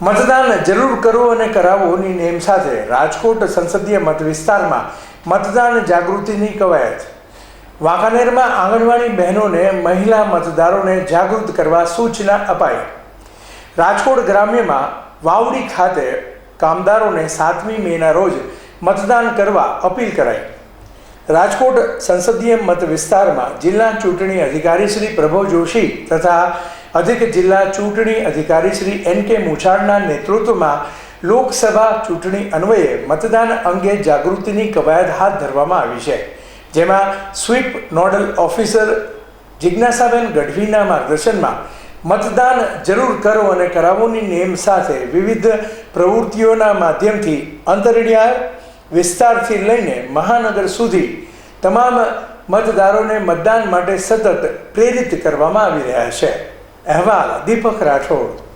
મતદાન જરૂર કરવું અને કરાવોની નેમ સાથે રાજકોટ સંસદીય મત વિસ્તારમાં મતદાન જાગૃતિની કવાયત. વાંકાનેરમાં આંગણવાડી બહેનોને મહિલા મતદારોને જાગૃત કરવા સૂચના અપાઈ. રાજકોટ ગ્રામ્યમાં વાવડી ખાતે કામદારોને સાતમી મેના રોજ મતદાન કરવા અપીલ કરાઈ. રાજકોટ સંસદીય મત વિસ્તારમાં જિલ્લા ચૂંટણી અધિકારી શ્રી પ્રભવ જોશી તથા અધિક જિલ્લા ચૂંટણી અધિકારી શ્રી એન કે મુછાળના નેતૃત્વમાં લોકસભા ચૂંટણી અન્વયે મતદાન અંગે જાગૃતિની કવાયત હાથ ધરવામાં આવી છે. જેમાં સ્વીપ નોડલ ઓફિસર જિજ્ઞાસાબેન ગઢવીના માર્ગદર્શનમાં મતદાન જરૂર કરો અને કરાવોની નેમ સાથે વિવિધ પ્રવૃત્તિઓના માધ્યમથી અંતરિયાળ વિસ્તારથી લઈને મહાનગર સુધી તમામ મતદારોને મતદાન માટે સતત પ્રેરિત કરવામાં આવી રહ્યા છે. અહેવાલ દીપક રાઠોડ.